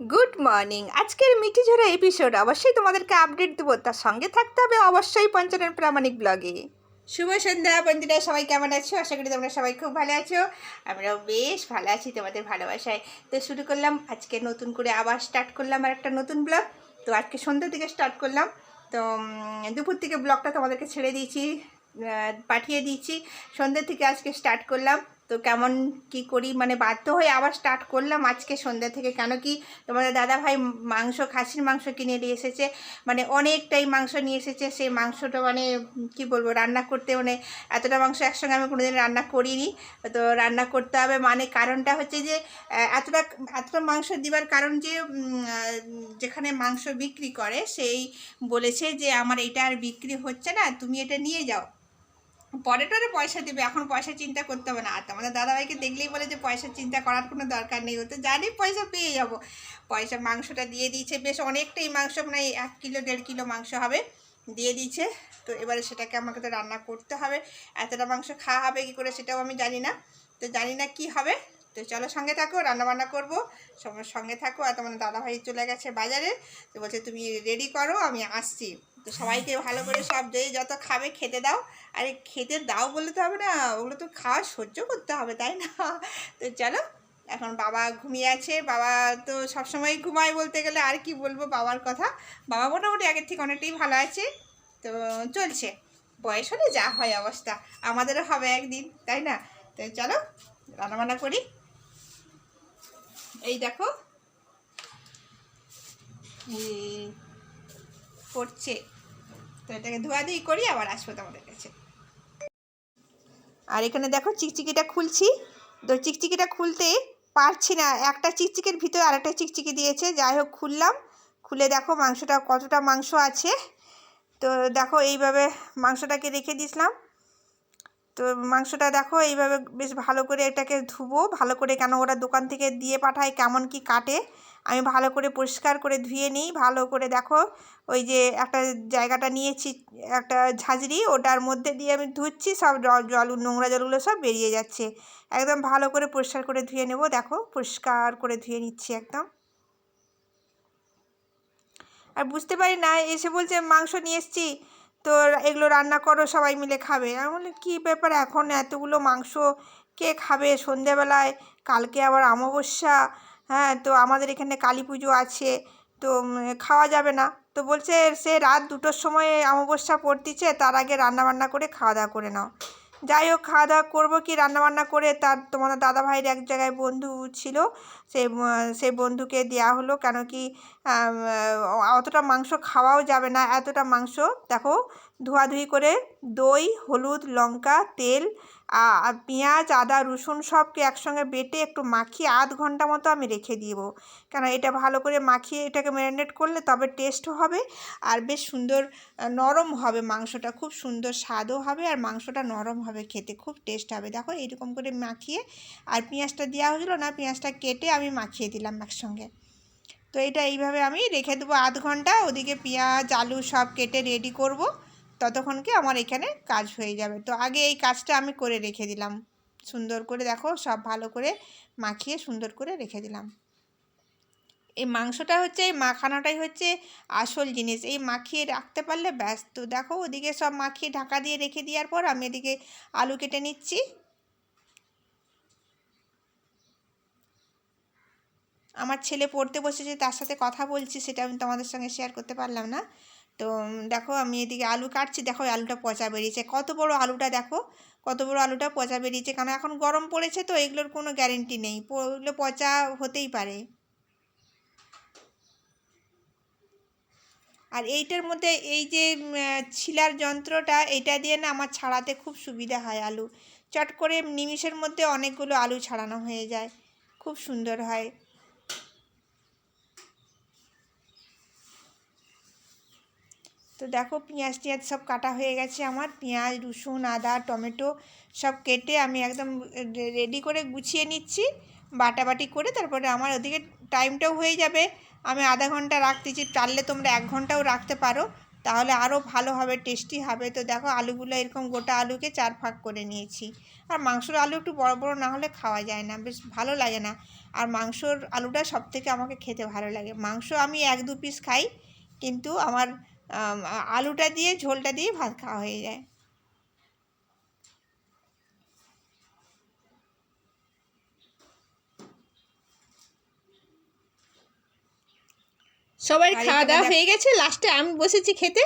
Good morning আজকের মিঠি ঝরা episode অবশ্যই তোমাদেরকে আপডেট দেবো। তার সঙ্গে থাকতে হবে অবশ্যই পঞ্চানন প্রামাণিক ব্লগে শুভ সন্ধ্যা বন্ধুরা, সবাই কেমন আছো? আশা করি তোমরা সবাই খুব ভালো আছো। আমরাও বেশ ভালো আছি তোমাদের ভালোবাসায়। তো শুরু করলাম, আজকে নতুন করে আবার স্টার্ট করলাম আর একটা নতুন ব্লগ তো আজকে সন্ধ্যা থেকে স্টার্ট করলাম। তো দুপুর থেকে ব্লগটা তোমাদেরকে ছেড়ে দিয়েছি পাঠিয়ে দিয়েছি। সন্ধ্যে থেকে আজকে স্টার্ট করলাম। তো কেমন কি করি? মানে বাধ্য হয়ে আবার স্টার্ট করলাম আজকে সন্ধ্যা থেকে। কেন কি তোমাদের দাদা ভাই মাংস, খাসির মাংস কিনে নিয়ে এসেছে। মানে অনেকটাই মাংস নিয়ে এসেছে। সেই মাংসটা মানে কি বলব, রান্না করতে মানে এতটা মাংস একসঙ্গে আমি কোনোদিন রান্না করিনি। তো রান্না করতে হবে মানে কারণটা হচ্ছে যে এতটা এতটা মাংস দিবার কারণ যে যেখানে মাংস বিক্রি করে, সেই বলেছে যে, আমার এটা আর বিক্রি হচ্ছে না, তুমি এটা নিয়ে যাও। পরে টরে পয়সা দেবে, এখন পয়সা চিন্তা করতে হবে না। আর তোমাদের দাদাভাইকে দেখলেই বলে যে পয়সা চিন্তা করার কোনো দরকার নেই। ও তো জানি পয়সা পেয়ে যাব। পয়সা মাংসটা দিয়ে দিয়েছে, বেশ অনেকটাই মাংস মানে এক কিলো, দেড় কিলো মাংস হবে, দিয়ে দিয়েছে। তো এবারে সেটাকে আমাকে তো রান্না করতে হবে। এতটা মাংস খাওয়া হবে কী করে সেটাও আমি জানি না। তো জানি না কি হবে। তো চলো সঙ্গে থাকো রান্না বান্না করব। সবার সঙ্গে থাকো, আর তোমার দাদাভাই চলে গেছে বাজারে। তো বলছে, তুমি রেডি করো, আমি আসছি। তো সবাইকে ভালো করে সব যে যত খাবে খেতে দাও। আরে খেতে দাও বলে তো হবে না, ওগুলো তো খাওয়া সহ্য করতে হবে, তাই না? তো চলো, এখন বাবা ঘুমিয়ে আছে, বাবা তো সবসময় ঘুমায় বলতে গেলে আর কি বলব বাবার কথা। বাবা মোটামুটি আগের থেকে অনেকটাই ভালো আছে, তো চলছে, বয়স হলে যা হয় অবস্থা, আমাদেরও হবে একদিন, তাই না? তো চলো, রান্নাবান্না করি। এই দেখো করছে তো এটাকে ধোয়াধুয়ি করি, আবার আসব তোমাদের কাছে। আর এখানে দেখো চিকচিকিটা খুলছি। তো চিকচিকিটা খুলতে পারছি না। একটা চিকচিকির ভিতরে আরেকটা চিকচিকি দিয়েছে, যাই হোক খুললাম। খুলে দেখো মাংসটা কতটা মাংস আছে। তো দেখো এইভাবে মাংসটাকে রেখে দিয়েছিলাম। তো মাংসটা দেখো এইভাবে বেশ ভালো করে এটাকে ধুবো। ভালো করে কেন ওরা দোকান থেকে দিয়ে পাঠায়, কেমন কি কাটে। আমি ভালো করে পরিষ্কার করে ধুয়ে নিই, ভালো করে দেখো ওই যে একটা জায়গাটা নিয়েছি, একটা ঝাঁঝরি, ওটার মধ্যে দিয়ে আমি ধুচ্ছি, সব জল জল, নোংরা জলগুলো সব বেরিয়ে যাচ্ছে। একদম ভালো করে পরিষ্কার করে ধুয়ে নেব, দেখো পরিষ্কার করে ধুয়ে নিচ্ছি একদম। আর বুঝতে পারি না, এসে বলছে মাংস নিয়ে এসছি, তো এগুলো রান্না করো, সবাই মিলে খাবে। আমি বলি কী ব্যাপার? এখন এতগুলো মাংস কে খাবে সন্ধেবেলায়? কালকে আবার অমাবস্যা। হ্যাঁ তো আমাদের এখানে কালী পুজো আছে, তো খাওয়া যাবে না। তো বলছে সে রাত দুটোর সময় অমাবস্যা পড়তিছে, তার আগে রান্না বান্না করে খাওয়া দাওয়া করে নাও। যাই হোক, খাওয়া দাওয়া করব কি রান্নাবান্না করে, তার, তোমার দাদা ভাইয়ের এক জায়গায় বন্ধু ছিল সেই সেই বন্ধুকে দেওয়া হলো, কেন কি অতটা মাংস খাওয়াও যাবে না, এতটা মাংস, দেখো, ধোয়াধুয়ি করে দই, হলুদ, লঙ্কা, তেল পেঁয়াজ, আদা, রসুন সবকে একসঙ্গে বেটে একটু মাখিয়ে আধ ঘণ্টা মতো আমি রেখে দিব। কেন এটা ভালো করে মাখিয়ে এটাকে ম্যারিনেট করলে তবে টেস্ট হবে আর বেশ সুন্দর নরম হবে মাংসটা। খুব সুন্দর স্বাদও হবে আর মাংসটা নরম হবে খেতে। খুব টেস্ট হবে। দেখো এইরকম করে মাখিয়ে আর পেঁয়াজটা দেওয়া হয়েছিল না, পেঁয়াজটা কেটে আমি মাখিয়ে দিলাম একসঙ্গে। তো এটা এইভাবে আমি রেখে দেবো আধ ঘণ্টা। ওদিকে পেঁয়াজ, আলু সব কেটে রেডি করব। ততক্ষণকে আমার এখানে কাজ হয়ে যাবে। তো আগে এই কাজটা আমি করে রেখে দিলাম। সুন্দর করে দেখো সব ভালো করে মাখিয়ে সুন্দর করে রেখে দিলাম। এই মাংসটা হচ্ছে, এই মাখানোটাই হচ্ছে আসল জিনিস। এই মাখিয়ে রাখতে পারলে ব্যাস। তো দেখো ওদিকে সব মাখিয়ে ঢাকা দিয়ে রেখে দেওয়ার পর আমি এদিকে আলু কেটে নিচ্ছি। আমার ছেলে পড়তে বসেছে, তার সাথে কথা বলছি, সেটা আমি তোমাদের সঙ্গে শেয়ার করতে পারলাম না। তো দেখো আমি এদিকে আলু কাটছি। দেখো আলুটা পচা বেরিয়েছে। কত বড় আলুটা দেখো? কত বড় আলুটা পচা বেরিয়েছে। কারণ এখন গরম পড়েছে তো, এগুলোর কোনো গ্যারেন্টি নেই। পড়লে পচা হতেই পারে। আর এইটার মধ্যে এই যে ছিলার যন্ত্রটা এটা দিয়ে না আমার ছাড়াতে খুব সুবিধা হয় আলু। চট করে নিমিষের মধ্যে অনেকগুলো আলু ছাড়ানো হয়ে যায়। খুব সুন্দর হয়। তো দেখো পেঁয়াজ টিয়াজ সব কাটা হয়ে গেছে আমার। পেঁয়াজ রসুন আদা টমেটো সব কেটে আমি একদম রেডি করে গুছিয়ে নিচ্ছি। বাটাবাটি করে তারপরে আমার ওদিকে টাইমটাও হয়ে যাবে। আমি আধা ঘণ্টা রাখতেছি পারলে তোমরা এক ঘন্টাও রাখতে পারো। তাহলে আরও ভালো হবে টেস্টি হবে। তো দেখো আলুগুলো এরকম গোটা আলুকে চার ভাগ করে নিয়েছি। আর মাংসর আলু একটু বড় বড় না হলে খাওয়া যায় না বেশ ভালো লাগে না। আর মাংসর আলুটা সব থেকে আমাকে খেতে ভালো লাগে। মাংস আমি এক দু পিস খাই কিন্তু আমার আম, আলুটা দিয়ে ঝোলটা দিয়ে ভাত খাওয়া হয়ে যায়। সবাই খাওয়া দাওয়া হয়ে গেছে। লাস্টে আমি বসেছি খেতে।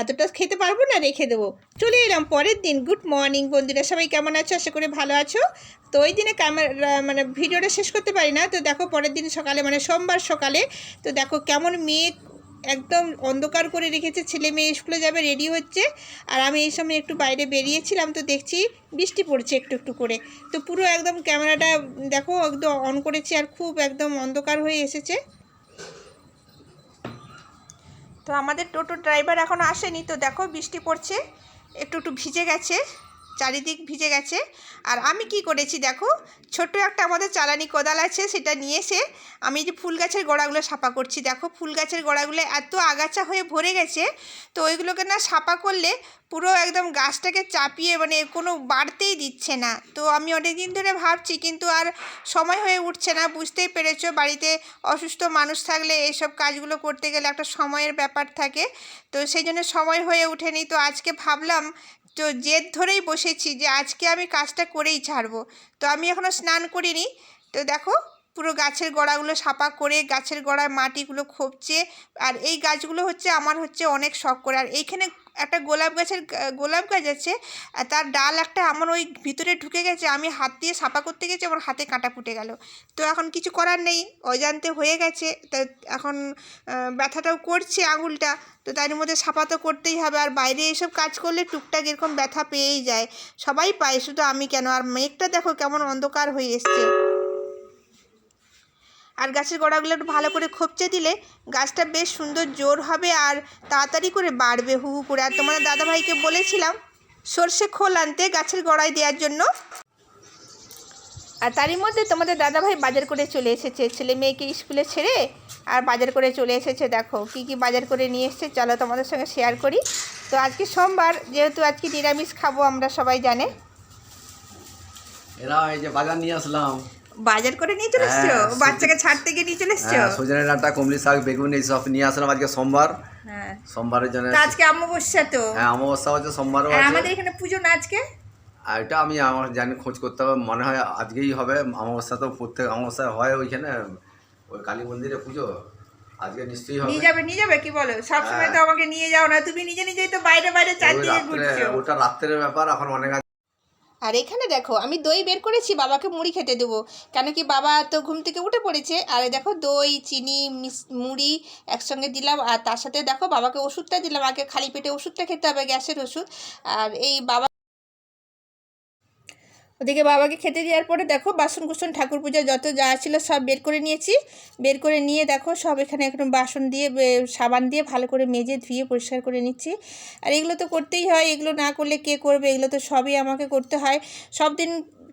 এতটা খেতে পারব না রেখে দেবো। চলে এলাম পরের দিন। গুড মর্নিং বন্ধুরা। সবাই কেমন আছো? আশা করি ভালো আছো। তো ওই দিনে ক্যামেরা মানে ভিডিওটা শেষ করতে পারি না। তো দেখো পরের দিন সকালে মানে সোমবার সকালে তো দেখো কেমন মেঘ একদম অন্ধকার করে রেখেছে, ছেলে মেয়ে স্কুলে যাবে রেডি হচ্ছে। আর আমি এই সময় একটু বাইরে বেরিয়েছিলাম, তো দেখছি বৃষ্টি পড়ছে একটু একটু করে। তো পুরো একদম ক্যামেরাটা দেখো, একদম অন করেছি আর খুব একদম অন্ধকার হয়ে এসেছে। তো আমাদের টোটো ড্রাইভার এখন আসেনি, তো দেখো বৃষ্টি পড়ছে, একটু একটু ভিজে গেছে। চারিদিক ভিজে গেছে। আর আমি কি করেছি দেখো, ছোট্ট একটা আমাদের চালানি কোদাল আছে, সেটা নিয়ে এসে আমি যে ফুল গাছের গোড়াগুলো সাপা করছি। দেখো, ফুল গাছের গোড়াগুলো এত আগাছা হয়ে ভরে গেছে, তো ওইগুলোকে না সাপা করলে পুরো একদম গাছটাকে চাপিয়ে মানে কোনো বাড়তেই দিচ্ছে না। তো আমি অনেক দিন ধরে ভাবছি, কিন্তু আর সময় হয়ে উঠছে না, বুঝতেই পেরেছ, বাড়িতে অসুস্থ মানুষ থাকলে এইসব কাজগুলো করতে গেলে একটা সময়ের ব্যাপার থাকে। তো সেই জন্য সময় হয়ে ওঠেনি, তো আজকে ভাবলাম তো জেদ ধরেই বসেছি যে আজকে আমি কাজটা করেই ছাড়বো। তো আমি এখনও স্নান করিনি। তো দেখো, পুরো গাছের গোড়াগুলো সাপা করে গাছের গোড়ায় মাটিগুলো খোপচে, আর এই গাছগুলো হচ্ছে, আমার হচ্ছে অনেক শখ করে। আর এইখানে একটা গোলাপ গাছের গোলাপ গাছ আছে তার ডাল একটা আমার ওই ভিতরে ঢুকে গেছে, আমি হাত দিয়ে সাপা করতে গেছি, আমার হাতে কাঁটা ফুটে গেল। তো এখন কিছু করার নেই, অজান্তে হয়ে গেছে, তা এখন ব্যথাটাও করছে আঙুলটা, তো তার মধ্যে সাপা তো করতেই হবে, আর বাইরে এসব কাজ করলে টুকটাক এরকম ব্যথা পেয়েই যায়। সবাই পায়, শুধু আমি কেন? আর মেঘটা দেখো কেমন অন্ধকার হয়ে এসছে। আর গাছের গোড়াগুলো একটু ভালো করে খোপচে দিলে গাছটা বেশ সুন্দর জোর হবে আর তাড়াতাড়ি করে বাড়বে, হু হু করে। আর তোমাদের দাদাভাইকে বলেছিলাম সর্ষে খোল আনতে গাছের গোড়ায় দেওয়ার জন্য। আর তারই মধ্যে তোমাদের দাদাভাই বাজার করে চলে এসেছে। ছেলে মেয়েকে স্কুলে ছেড়ে আর বাজার করে চলে এসেছে। দেখো, কি কি বাজার করে নিয়ে এসেছে, চলো তোমাদের সঙ্গে শেয়ার করি। তো আজকে সোমবার, যেহেতু আজকে নিরামিষ খাব আমরা সবাই জানে। এরা এই যে বাজার নিয়ে আসলাম। বাজার করে নিয়ে চলে এসছো? হ্যাঁ, বাচ্চাকে ছাড়তে গিয়ে নিয়ে চলে এসছো? হ্যাঁ সজনে ডাঁটা শাক বেগুন এইসব নিয়ে আসলাম আজকে সোমবার। হ্যাঁ। সোমবারের জন্য আজকে অমাবস্যা তো। হ্যাঁ অমাবস্যা হচ্ছে সোমবারও আছে। আমাদের এখানে পুজো না আজকে? আর এটা আমি আমার জানি খোঁজ করতে হবে মনে হয় আজকেই হবে। অমাবস্যা তো প্রত্যেক অমাবস্যা হয় ওইখানে ওই কালী মন্দিরে পুজো। আজকে নিশ্চয়ই হবে। নিয়ে যাবে নিয়ে যাবে কি বলো? সবসময় তো হ্যাঁ। আমাকে নিয়ে যাও না তুমি নিজে নিজেই তো বাইরে বাইরে চারদিকে ঘুরছো। ওটা রাত্রের ব্যাপার এখন অনেক আছে। আর এখানে দেখো, আমি দই বের করেছি, বাবাকে মুড়ি খেতে দেবো। কেন কি বাবা তো ঘুম থেকে উঠে পড়েছে। আর দেখো, দই, চিনি মুড়ি একসঙ্গে দিলাম। আর তার সাথে দেখো, বাবাকে ওষুধটা দিলাম। আগে খালি পেটে ওষুধটা খেতে হবে, গ্যাসের ওষুধ। আর এই বাবা ওদিকে বাবাকে খেতে দেওয়ার পরে দেখো বাসন কুসন ঠাকুর পূজা যত যা ছিল সব বের করে নিয়েছি। বের করে নিয়ে দেখো সব এখানে একদম বাসন দিয়ে সাবান দিয়ে ভালো করে মেজে, ধুয়ে পরিষ্কার করে নিচ্ছি। আর এগুলো তো করতেই হয়, এগুলো না করলে কে করবে? এগুলো তো সবই আমাকে করতে হয়। সব দিন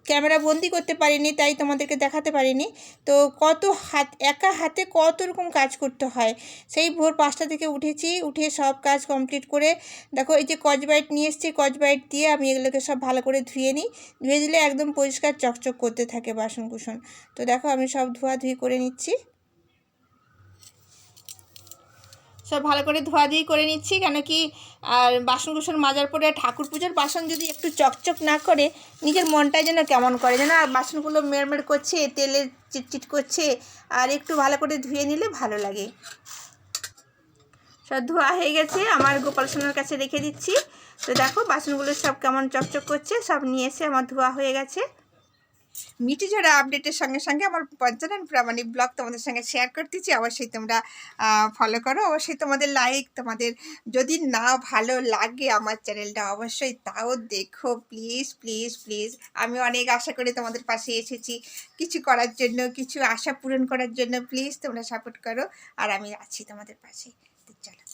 ক্যামেরা বন্দি করতে পারিনি, তাই তোমাদেরকে দেখাতে পারিনি। তো কত হাত, একা হাতে কত রকম কাজ করতে হয়। সেই ভোর পাঁচটা থেকে উঠেছি, উঠে সব কাজ কমপ্লিট করে দেখো এই যে কচবাইট নিয়ে এসেছি কচবাইট দিয়ে আমি এগুলোকে সব ভালো করে ধুয়ে নিই। ধুয়ে দিলে একদম পরিষ্কার চকচক করতে থাকে বাসন কুসন তো দেখো আমি সব ধোয়া ধোয়াধুয়ি করে নিচ্ছি। সব ভালো করে ধোয়াধুয়ি করে নিচ্ছি, কেন কি, আর বাসন কুসন মাজার পরে ঠাকুর পুজোর বাসন যদি একটু চকচক না করে, নিজের মনটাই যেন কেমন করে, যেন আর বাসনগুলো মেড়মেড় করছে তেলের চিটচিট করছে, আর একটু ভালো করে ধুয়ে নিলে ভালো লাগে। সব ধোয়া হয়ে গেছে, আমার গোপাল সোনার কাছে রেখে দিচ্ছি। তো দেখো, বাসনগুলো সব কেমন চকচক করছে, সব নিয়ে এসে আমার ধোয়া হয়ে গেছে। মিটি ঝরা আপডেটের সঙ্গে সঙ্গে আমার পঞ্চানন প্রামাণিক ব্লগ তোমাদের সঙ্গে শেয়ার করতেছি অবশ্যই তোমরা ফলো করো। অবশ্যই তোমাদের লাইক তোমাদের যদি না ভালো লাগে আমার চ্যানেলটা অবশ্যই তাও দেখো। প্লিজ প্লিজ প্লিজ আমি অনেক আশা করে তোমাদের পাশে এসেছি। কিছু করার জন্য, কিছু আশা পূরণ করার জন্য প্লিজ তোমরা সাপোর্ট করো। আর আমি আছি তোমাদের পাশে। চলো।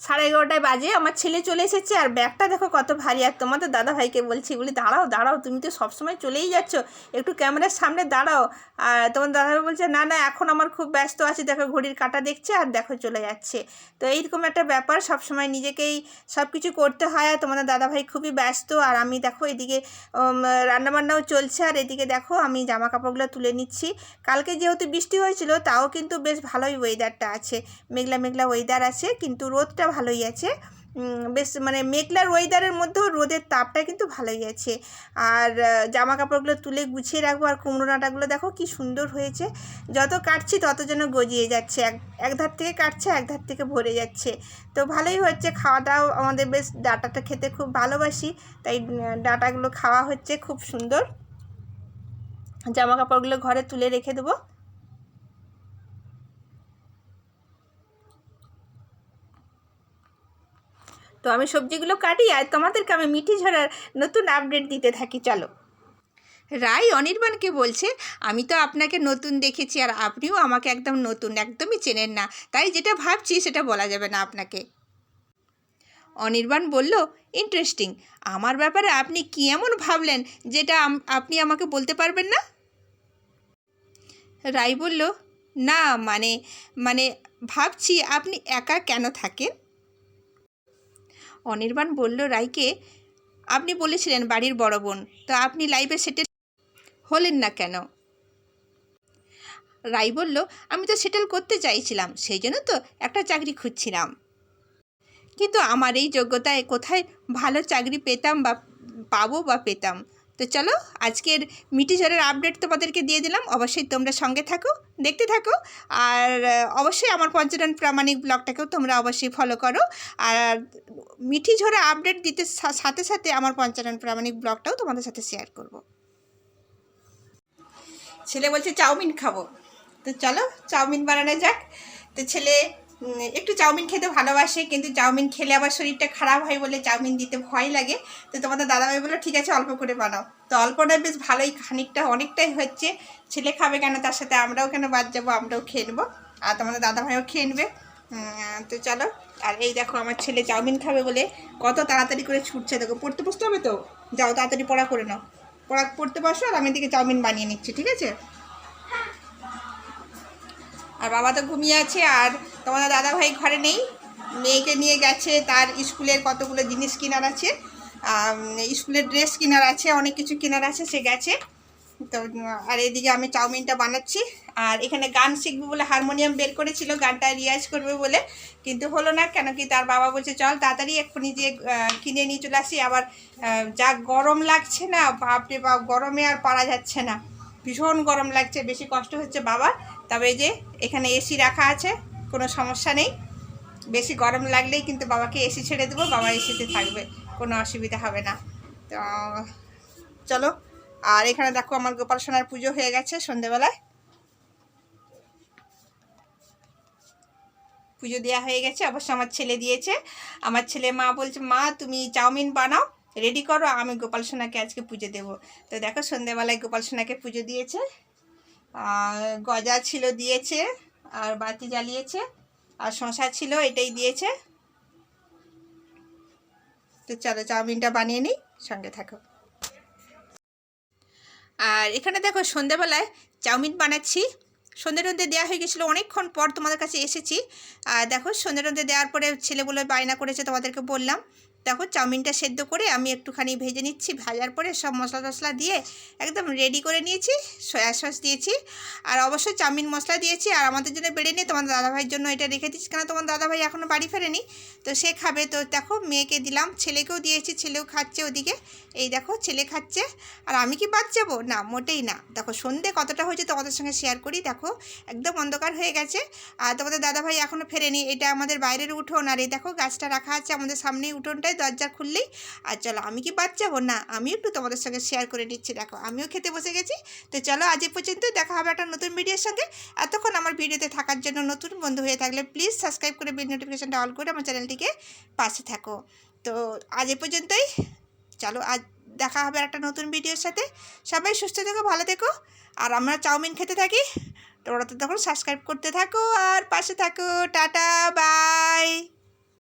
সাড়ে এগারোটায় বাজে, আমার ছেলে চলে এসেছে আর ব্যাগটা দেখো কত ভারী। আর তোমাদের দাদা ভাইকে বলছি, বলি, দাঁড়াও দাঁড়াও, তুমি তো সবসময় চলেই যাচ্ছ। একটু ক্যামেরার সামনে দাঁড়াও। আর তোমার দাদা ভাই বলছে, না না, এখন আমার খুব ব্যস্ত আছে। দেখো, ঘড়ির কাটা দেখছে আর দেখো, চলে যাচ্ছে। তো এইরকম একটা ব্যাপার, সবসময় নিজেকেই সব কিছু করতে হয় আর তোমাদের দাদা ভাই খুবই ব্যস্ত। আর আমি দেখো, এদিকে রান্নাবান্নাও চলছে। আর এদিকে দেখো, আমি জামা কাপড়গুলো তুলে নিচ্ছি। কালকে যেহেতু বৃষ্টি হয়েছিল, তাও কিন্তু বেশ ভালোই ওয়েদারটা আছে। মেঘলা মেঘলা ওয়েদার আছে, কিন্তু রোদটা ভালোই আছে। বেশ মানে মেঘলার ওয়েদারের মধ্যেও রোদের তাপটা কিন্তু ভালোই আছে। আর জামা কাপড়গুলো তুলে গুছিয়ে রাখব আর কুমড়ো ডাঁটাগুলো দেখো কি সুন্দর হয়েছে। যত কাটছি তত যেন গজিয়ে যাচ্ছে। এক এক ধার থেকে কাটছে, এক ধার থেকে ভরে যাচ্ছে। তো ভালোই হচ্ছে, খাওয়াটাও আমাদের বেশ ডাঁটাটা খেতে খুব ভালোবাসি। তাই ডাঁটাগুলো খাওয়া হচ্ছে খুব সুন্দর। জামা কাপড়গুলো ঘরে তুলে রেখে দেবো। তো আমি সবজিগুলো কাটি আর তোমাদেরকে আমি মিঠি ঝরার নতুন আপডেট দিতে থাকি, চলো। রাই অনির্বাণকে বলছে, আমি তো আপনাকে নতুন দেখেছি আর আপনিও আমাকে একদম নতুন, একদমই চেনেন না। তাই যেটা ভাবছি সেটা বলা যাবে না আপনাকে। অনির্বাণ বলল ইন্টারেস্টিং আমার ব্যাপারে আপনি কি এমন ভাবলেন যেটা আপনি আমাকে বলতে পারবেন না? রাই বলল, না মানে মানে ভাবছি আপনি একা কেন থাকেন? অনির্বাণ বলল, রাইকে, আপনি বলেছিলেন বাড়ির বড় বোন, তো আপনি লাইভে সেটেল হলেন না কেন? রাই বলল, আমি তো সেটেল করতে চাইছিলাম, সেই জন্য তো একটা চাকরি খুঁজছিলাম। কিন্তু আমার এই যোগ্যতায় কোথায় ভালো চাকরি পেতাম বা পাবো বা পেতাম? তো চলো আজকের মিটি ঝড়ের আপডেট তোমাদেরকে দিয়ে দিলাম। অবশ্যই তোমরা সঙ্গে থাকো, দেখতে থাকো। আর অবশ্যই আমার পঞ্চরণ প্রামাণিক ব্লগটাকেও তোমরা অবশ্যই ফলো করো। আর মিঠি ঝোড়া আপডেট দিতে সাথে সাথে আমার পঞ্চানন প্রামাণিক ব্লগটাও তোমাদের সাথে শেয়ার করব। ছেলে বলছে, চাউমিন খাব। তো চলো, চাউমিন বানানো যাক। তো ছেলে একটু চাউমিন খেতে ভালোবাসে, কিন্তু চাউমিন খেলে আবার শরীরটা খারাপ হয় বলে চাউমিন দিতে ভয় লাগে। তো তোমাদের দাদাভাই বলল, ঠিক আছে, অল্প করে বানাও। তো অল্পটা বেশ ভালোই, খানিকটা অনেকটাই হচ্ছে। ছেলে খাবে কেন, তার সাথে আমরাও কেন বাদ যাব, আমরাও খেয়ে নেব। আর তোমাদের দাদাভাইও খেয়ে নেবে। তো চলো, আর এই দেখো, আমার ছেলে চাউমিন খাবে বলে কত তাড়াতাড়ি করে ছুটছে। দেখো, পড়তে বসতে হবে তো? যাও, তাড়াতাড়ি পড়া করে নাও। পড়া, পড়তে বসো আর আমি এদিকে চাউমিন বানিয়ে নিচ্ছি, ঠিক আছে? আর বাবা তো ঘুমিয়ে আছে আর তোমাদের দাদা ভাই ঘরে নেই। মেয়েকে নিয়ে গেছে, তার স্কুলের কতগুলো জিনিস কেনার আছে স্কুলের ড্রেস কেনার আছে, অনেক কিছু কেনার আছে, সে গেছে। তো, আর এদিকে আমি চাউমিনটা বানাচ্ছি। আর এখানে গান শিখবে বলে হারমোনিয়াম বের করেছিল, গানটা রিয়াজ করবে বলে, কিন্তু হলো না, কেন কি তার বাবা বলছে, চল তাড়াতাড়ি এক্ষুনি যে কিনে নিয়ে চলে আসি। আবার যা গরম লাগছে না, বাপরে বাপ, গরমে আর পারা যাচ্ছে না। ভীষণ গরম লাগছে, বেশি কষ্ট হচ্ছে বাবা তবে যে এখানে এসি রাখা আছে, কোনো সমস্যা নেই। বেশি গরম লাগলেই কিন্তু বাবাকে এসি ছেড়ে দেবো, বাবা এসিতে থাকবে, কোনো অসুবিধা হবে না। তো চলো, আর এখানে দেখো আমার গোপাল সোনার পুজো হয়ে গেছে সন্ধেবেলায়। পুজো দেওয়া হয়ে গেছে, অবশ্য আমার ছেলে দিয়েছে। আমার ছেলে মা বলছে, মা, তুমি চাউমিন বানাও, রেডি করো, আমি গোপাল সোনাকে আজকে পুজো দেবো। তো দেখো সন্ধেবেলায় গোপাল সোনাকে পুজো দিয়েছে। গজা ছিল দিয়েছে, আর বাতি জ্বালিয়েছে, আর শশা ছিল এটাই দিয়েছে। তো চলো চাউমিনটা বানিয়ে নিই, সঙ্গে থাকো। আর এখানে দেখো সন্ধেবেলায় চাউমিন বানাচ্ছি। সন্ধে রন্ধে দেওয়া হয়ে গেছিল, অনেকক্ষণ পর তোমাদের কাছে এসেছি। আর দেখো সন্ধে রন্ধে দেওয়ার পরে ছেলেগুলো বায়না করেছে, তোমাদেরকে বললাম। দেখো চাউমিনটা সেদ্ধ করে আমি একটুখানি ভেজে নিচ্ছি, ভাজার পরে সব মশলা টশলা দিয়ে একদম রেডি করে নিয়েছি সয়া সস দিয়েছি। আর অবশ্যই চাউমিন মশলা দিয়েছি, আর আমাদের জন্য বেড়ে নিয়ে তোমার দাদাভাইয়ের জন্য এটা রেখে দিচ্ছি কেন তোমার দাদাভাই এখনও বাড়ি ফেরেনি। তো সে খাবে, তো দেখো মেয়েকে দিলাম, ছেলেকেও দিয়েছি, ছেলেও খাচ্ছে ওদিকে। এই দেখো ছেলে খাচ্ছে, আর আমি কি বাদ যাব? না, মোটেই না। দেখো সন্ধে কতটা হয়েছে তোমাদের সঙ্গে শেয়ার করি, দেখো একদম অন্ধকার হয়ে গেছে, আর তোমাদের দাদাভাই এখনও ফেরেনি, এটা আমাদের বাইরের উঠোন, আর এই দেখো গাছটা রাখা আছে আমাদের সামনেই উঠোনটায় দরজা খুললেই আর চলো আমি কি বাদ যাব? না আমি একটু তোমাদের সঙ্গে শেয়ার করে নিচ্ছি। দেখো, আমিও খেতে বসে গেছি। তো চলো আজ পর্যন্ত দেখা হবে একটা নতুন ভিডিওর সঙ্গে। এতক্ষণ আমার ভিডিওতে থাকার জন্য নতুন বন্ধু হয়ে থাকলে প্লিজ সাবস্ক্রাইব করে বেল নোটিফিকেশনটা অল করে আমার চ্যানেলটিকে পাশে থাকো। তো আজ পর্যন্তই। চলো আজ দেখা হবে একটা নতুন ভিডিওর সাথে। সবাই সুস্থ থেকো, ভালো থেকো। আর আমরা চাউমিন খেতে থাকি। তোমরা তো তখন সাবস্ক্রাইব করতে থাকো আর পাশে থাকো। Tata bye